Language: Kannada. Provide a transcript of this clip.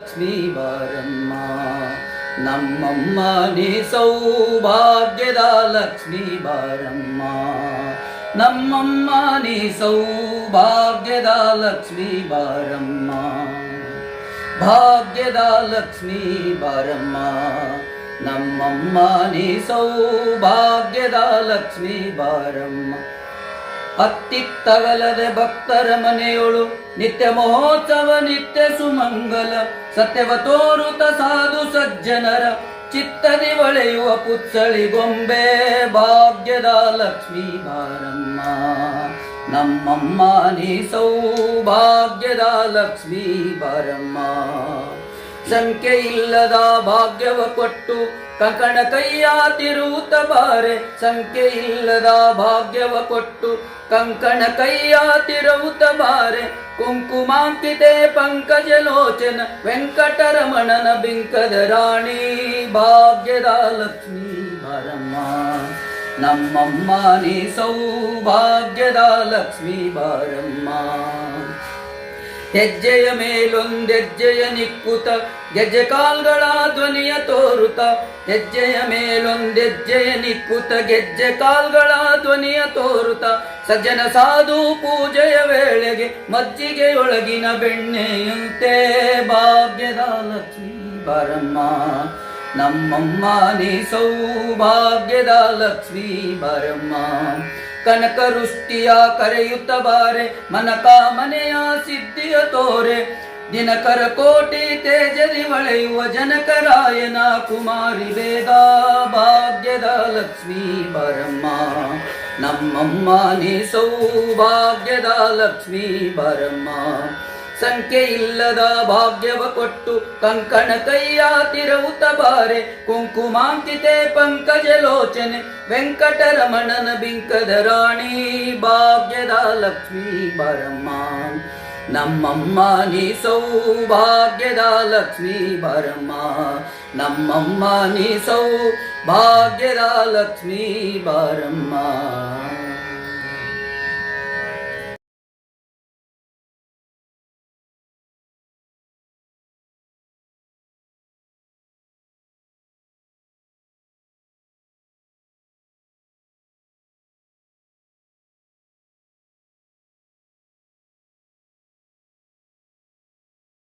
ಲಕ್ಷ್ಮೀ ಬಾರಮ್ಮ ನಮ್ಮಮ್ಮ ನೀ ಸೌಭಾಗ್ಯದ ಲಕ್ಷ್ಮೀ ಬಾರಮ್ಮ ನಮ್ಮಮ್ಮ ನೀ ಸೌಭಾಗ್ಯದ ಲಕ್ಷ್ಮೀ ಬಾರಮ್ಮ ಭಾಗ್ಯದ ಲಕ್ಷ್ಮೀ ಬಾರಮ್ಮ ನಮ್ಮಮ್ಮ ನೀ ಸೌಭಾಗ್ಯದ ಲಕ್ಷ್ಮೀ ಬಾರಮ್ಮ ಅತ್ತಿತ್ತಗಲದೆ ಭಕ್ತರ ಮನೆಯೊಳು ನಿತ್ಯ ಮಹೋತ್ಸವ, ನಿತ್ಯ ಸುಮಂಗಲ, ಸತ್ಯವ ತೋರುತ ಸಾಧು ಸಜ್ಜನರ ಚಿತ್ತದಿ ಒಳೆಯುವ ಪುತ್ಸಳಿ ಗೊಂಬೆ ಭಾಗ್ಯದ ಲಕ್ಷ್ಮೀ ಬಾರಮ್ಮ. ನಮ್ಮಮ್ಮ ನೀ ಸೌಭಾಗ್ಯದ ಲಕ್ಷ್ಮೀ ಬಾರಮ್ಮ. ಸಂಖ್ಯೆ ಇಲ್ಲದ ಭಾಗ್ಯವ ಕೊಟ್ಟು ಕಂಕಣ ಕೈಯ ತಿರುತ ಬಾರೆ, ಸಂಖ್ಯೆ ಇಲ್ಲದ ಭಾಗ್ಯವ ಕೊಟ್ಟು ಕಂಕಣ ಕೈಯ ತಿರುತ ಬಾರೆ, ಕುಂಕುಮಾಂಕಿತೆ ಪಂಕಜ ಲೋಚನ, ವೆಂಕಟರಮಣನ ಬಿಂಕದ ರಾಣಿ, ಭಾಗ್ಯದ ಲಕ್ಷ್ಮೀ ಬಾರಮ್ಮ ನಮ್ಮಮ್ಮ ನೀ ಸೌಭಾಗ್ಯದ ಲಕ್ಷ್ಮೀ ಬಾರಮ್ಮ ಹೆಜ್ಜೆಯ ಮೇಲೊಂದೆಜ್ಜೆಯ ನಿಕ್ಕುತ, ಗೆಜ್ಜೆ ಕಾಲ್ಗಳ ಧ್ವನಿಯ ತೋರುತ. ಹೆಜ್ಜೆಯ ಮೇಲೊಂದೆಜ್ಜೆಯ ನಿಕ್ಕುತ, ಗೆಜ್ಜೆ ಕಾಲ್ಗಳ ಧ್ವನಿಯ ತೋರುತ. ಸಜ್ಜನ ಸಾಧು ಪೂಜೆಯ ವೇಳೆಗೆ ಮಜ್ಜಿಗೆಯೊಳಗಿನ ಬೆಣ್ಣೆಯಂತೆ ಭಾಗ್ಯದ ಲಕ್ಷ್ಮೀ ಬರಮ್ಮ ನಮ್ಮಮ್ಮ ನೀ ಸೌಭಾಗ್ಯದ ಲಕ್ಷ್ಮೀ ಬಾರಮ್ಮ ಕನಕ ವೃಷ್ಟಿಯ ಕರೆಯುತ್ತ ಬಾರೆ ಮನ ಕಾಮನೆಯ ಸಿದ್ಧಿಯ ತೋರೆ. ದಿನಕರ ಕೋಟಿ ತೇಜದಿ ಹೊಳೆಯುವ ಜನಕರಾಯನ ಕುಮಾರಿ ವೇದ ಭಾಗ್ಯದ ಲಕ್ಷ್ಮೀ ಬರಮ್ಮ ನಮ್ಮಮ್ಮ ನೀ ಸೌಭಾಗ್ಯದ ಲಕ್ಷ್ಮೀ ಬರಮ್ಮ ಸಂಖ್ಯೆ ಇಲ್ಲದ ಭಾಗ್ಯವ ಕೊಟ್ಟು ಕಂಕಣ ಕೈಯ ಉತ ಬಾರೆ, ಕುಂಕುಮಾಂಕಿತೆ ಪಂಕಜ ಲೋಚನೆ, ವೆಂಕಟರಮಣನ ಬಿಂಕದ ರಾಣಿ, ಭಾಗ್ಯದ ಲಕ್ಷ್ಮೀ ಬರಮ್ಮ ನಮ್ಮಮ್ಮ, ನೀ ಸೌಭಾಗ್ಯದ ಲಕ್ಷ್ಮೀ ಬರಮ್ಮ ನಮ್ಮಮ್ಮ, ನೀ ಸೌಭಾಗ್ಯದ ಲಕ್ಷ್ಮೀ ಬಾರಮ್ಮ